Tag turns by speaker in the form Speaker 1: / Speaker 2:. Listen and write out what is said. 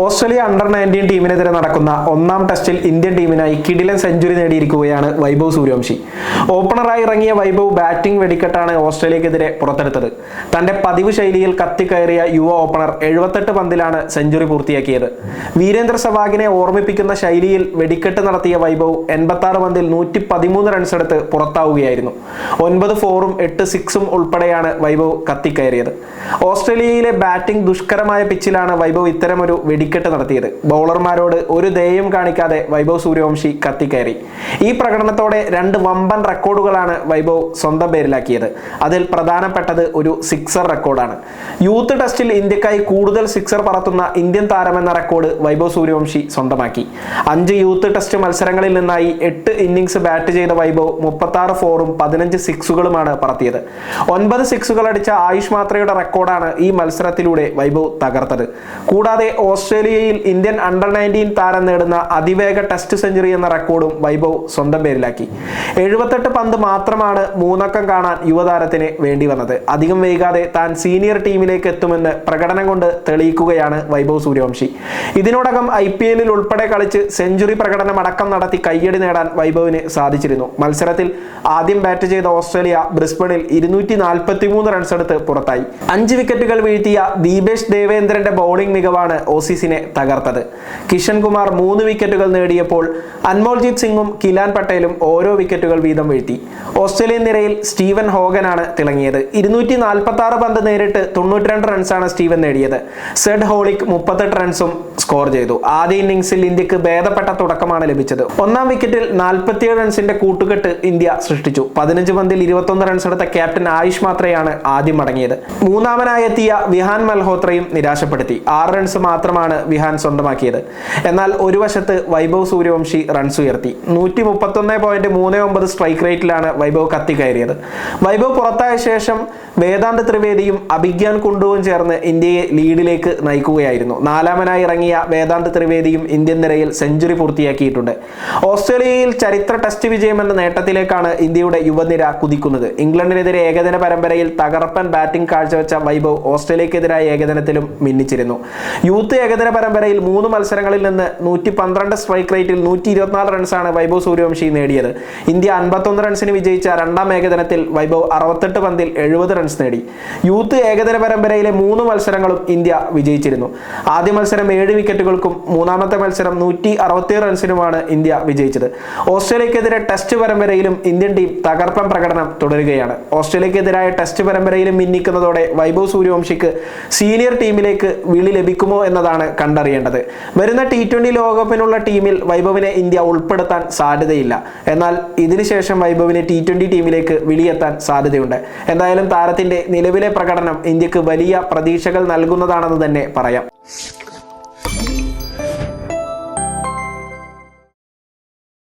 Speaker 1: Australia under nineteen ടീമിനെതിരെ നടക്കുന്ന ഒന്നാം ടെസ്റ്റിൽ ഇന്ത്യൻ ടീമിനായി കിടിലൻ സെഞ്ചുറി നേടിയിരിക്കുകയാണ് വൈഭവ് സൂര്യവംശി ഓപ്പണറായി ഇറങ്ങിയ വൈഭവ് ബാറ്റിംഗ് വെടിക്കെട്ടാണ് ഓസ്ട്രേലിയക്കെതിരെ പുറത്തെടുത്തത്. തന്റെ പതിവ് ശൈലിയിൽ കത്തിക്കയറിയ യുവ ഓപ്പണർ എഴുപത്തെട്ട് പന്തിലാണ് സെഞ്ചുറി പൂർത്തിയാക്കിയത്. വീരേന്ദ്ര സവാഗിനെ ഓർമ്മിപ്പിക്കുന്ന ശൈലിയിൽ വെടിക്കെട്ട് നടത്തിയ വൈഭവ് എൺപത്തി പന്തിൽ നൂറ്റി പതിമൂന്ന് റൺസ് എടുത്ത് പുറത്താവുകയായിരുന്നു. ഒൻപത് ഫോറും എട്ട് സിക്സും ഉൾപ്പെടെയാണ് വൈഭവ് കത്തിക്കയറിയത്. ഓസ്ട്രേലിയയിലെ ബാറ്റിംഗ് ദുഷ്കരമായ പിച്ചിലാണ് വൈഭവ് ഇത്തരമൊരു വെടിക്കെട്ട് നടത്തിയത്. ബൗളർമാരോട് ഒരു ദയം കാണിക്കാതെ വൈഭവ് സൂര്യവംശി കത്തിക്കയറി. ഈ പ്രകടനത്തോടെ രണ്ട് വമ്പൻ റെക്കോർഡുകളാണ് വൈഭവ് സ്വന്തം പേരിലാക്കിയത്. അതിൽ പ്രധാനപ്പെട്ടത് ഒരു സിക്സർ റെക്കോർഡാണ്. യൂത്ത് ടെസ്റ്റിൽ ഇന്ത്യക്കായി കൂടുതൽ സിക്സർ പറത്തുന്ന ഇന്ത്യൻ താരമെന്ന റെക്കോർഡ് വൈഭവ് സൂര്യവംശി സ്വന്തമാക്കി. അഞ്ച് യൂത്ത് ടെസ്റ്റ് മത്സരങ്ങളിൽ നിന്നായി എട്ട് ഇന്നിംഗ്സ് ബാറ്റ് ചെയ്ത വൈഭവ് മുപ്പത്തി ആറ് ഫോറും പതിനഞ്ച് സിക്സുകളുമാണ് പറത്തിയത്. ഒൻപത് സിക്സുകൾ അടിച്ച ആയുഷ് മാത്രയുടെ റെക്കോർഡാണ് ഈ മത്സരത്തിലൂടെ വൈഭവ് തകർത്തത്. കൂടാതെ ഓസ്ട്രേലിയയിൽ ഇന്ത്യൻ അണ്ടർ നയന്റീൻ താരം നേടുന്ന അതിവേഗ ടെസ്റ്റ് സെഞ്ചുറി എന്ന റെക്കോർഡും വൈഭവ് സ്വന്തം പേരിലാക്കി. എഴുപത്തെട്ട് പന്ത് മാത്രമാണ് മൂന്നക്കം കാണാൻ യുവതാരത്തിന് വേണ്ടി വന്നത്. അധികം വൈകാതെ താൻ സീനിയർ ടീമിലേക്ക് എത്തുമെന്ന് പ്രകടനം കൊണ്ട് തെളിയിക്കുകയാണ് വൈഭവ് സൂര്യവംശി. ഇതിനോടകം ഐ പി എല്ലിൽ ഉൾപ്പെടെ കളിച്ച് സെഞ്ചുറി പ്രകടനം അടക്കം നടത്തി കയ്യടി നേടാൻ വൈഭവിന് സാധിച്ചിരുന്നു. മത്സരത്തിൽ ആദ്യം ബാറ്റ് ചെയ്ത ഓസ്ട്രേലിയ ബ്രിസ്ബണിൽ ഇരുന്നൂറ്റി നാൽപ്പത്തി മൂന്ന് റൺസ് എടുത്ത് പുറത്തായി. അഞ്ച് വിക്കറ്റുകൾ വീഴ്ത്തിയ ദീപേഷ് ദേവേന്ദ്രന്റെ ബൗളിംഗ് മികവാണ് ഓസീസിനെ തകർത്തത്. കിഷൻ കുമാർ മൂന്ന് വിക്കറ്റുകൾ നേടിയപ്പോൾ അൻമോൾജിത് സിംഗും കിലാൻ പട്ടേലും ഓരോ വിക്കറ്റുകൾ വീതം വീഴ്ത്തി. ഓസ്ട്രേലിയൻ നിരയിൽ സ്റ്റീവൻ ഹോഗനാണ് തിളങ്ങിയത്. ഇരുന്നൂറ്റി നാൽപ്പത്തി ആറ് പന്ത് നേരിട്ട് തൊണ്ണൂറ്റിരണ്ട് റൺസാണ് സ്റ്റീവൻ നേടിയത്. സെഡ് ഹോളിക് മുപ്പത്തെട്ട് റൺസും സ്കോർ ചെയ്തു. ആദ്യ ഇന്നിംഗ്സിൽ ഇന്ത്യയ്ക്ക് ഭേദപ്പെട്ട തുടക്കമാണ് ലഭിച്ചത്. ഒന്നാം വിക്കറ്റിൽ നാൽപ്പത്തിയേഴ് റൺസിന്റെ കൂട്ടുകെട്ട് ഇന്ത്യ സൃഷ്ടിച്ചു. പതിനഞ്ച് പന്തിൽ ഇരുപത്തൊന്ന് റൺസ് എടുത്ത ക്യാപ്റ്റൻ ആയുഷ് മാത്രയാണ് ആദ്യം മടങ്ങിയത്. മൂന്നാമനായെത്തിയ വിഹാൻ മൽഹോത്രയും നിരാശപ്പെടുത്തി. ആറ് റൺസ് മാത്രമാണ് വിഹാൻ സ്വന്തമാക്കിയത്. എന്നാൽ ഒരു വശത്ത് വൈഭവ് സൂര്യവംശി റൺസ് ഉയർത്തി. നൂറ്റി മുപ്പത്തൊന്ന് പോയിന്റ് മൂന്ന് ഒമ്പത് സ്ട്രൈക്ക് റേറ്റിലാണ് വൈഭവ് കത്തിക്കയറിയത് വൈഭവ് പുറത്തായ ശേഷം വേദാന്ത് ത്രിവേദിയും അഭിഗ്യാൻ കുണ്ടുവും ചേർന്ന് ഇന്ത്യയെ ലീഡിലേക്ക് നയിക്കുകയായിരുന്നു. നാലാമനായി ഇറങ്ങിയ വേദാന്ത് ത്രിവേദിയും ഇന്ത്യൻ നിരയിൽ സെഞ്ചുറി പൂർത്തിയാക്കിയിട്ടുണ്ട്. ഓസ്ട്രേലിയയിൽ ചരിത്ര ടെസ്റ്റ് വിജയം എന്ന നേട്ടത്തിലേക്കാണ് ഇന്ത്യയുടെ യുവനിര കുതിക്കുന്നത്. ഇംഗ്ലണ്ടിനെതിരെ ഏകദിന പരമ്പരയിൽ തകർപ്പൻ ബാറ്റിംഗ് കാഴ്ചവെച്ച വൈഭവ് ഓസ്ട്രേലിയക്കെതിരായ ഏകദിനത്തിലും മിന്നിച്ചിരുന്നു. യൂത്ത് ഏകദിന പരമ്പരയിൽ മൂന്ന് മത്സരങ്ങളിൽ നിന്ന് നൂറ്റി പന്ത്രണ്ട് സ്ട്രൈക്ക് റേറ്റിൽ നൂറ്റി ഇരുപത്തിനാല് റൺസാണ് വൈഭവ് സൂര്യവംശി നേടിയത്. ഇന്ത്യ അൻപത്തൊന്ന് റൺസിന് വിജയിച്ച രണ്ടാം ഏകദിനത്തിൽ വൈഭവ് അറുപത്തെട്ട് പന്തിൽ എഴുപത് റൺസ് നേടി. യൂത്ത് ഏകദിന പരമ്പരയിലെ മൂന്ന് മത്സരങ്ങളും ഇന്ത്യ വിജയിച്ചിരുന്നു. ആദ്യ മത്സരം ഏഴ് വിക്കറ്റുകൾക്കും മൂന്നാമത്തെ മത്സരം നൂറ്റി അറുപത്തിയേഴ് റൺസിനുമാണ് ഇന്ത്യ വിജയിച്ചത്. ഓസ്ട്രേലിയക്കെതിരെ ടെസ്റ്റ് പരമ്പരയിലും ഇന്ത്യൻ ടീം തകർപ്പൻ പ്രകടനം തുടരുകയാണ്. ഓസ്ട്രേലിയക്കെതിരായ ടെസ്റ്റ് പരമ്പരയിലും മിന്നിക്കുന്നതോടെ വൈഭവ് സൂര്യവംശിക്ക് സീനിയർ ടീമിലേക്ക് വിളി ലഭിക്കുമോ എന്നതാണ് കണ്ടറിയേണ്ടത്. വരുന്ന ടി ട്വന്റി ലോകകപ്പിനുള്ള ടീമിൽ വൈഭവിനെ ഇന്ത്യ ഉൾപ്പെടുത്താൻ സാധ്യതയില്ല. എന്നാൽ ഇതിനുശേഷം വൈഭവിനെ ടി ട്വന്റി ടീമിലേക്ക് വിളിയെത്താൻ സാധ്യതയുണ്ട്. എന്തായാലും താരത്തിന്റെ നിലവിലെ പ്രകടനം ഇന്ത്യയ്ക്ക് വലിയ പ്രതീക്ഷകൾ നൽകുന്നതാണെന്ന് തന്നെ പറയാം.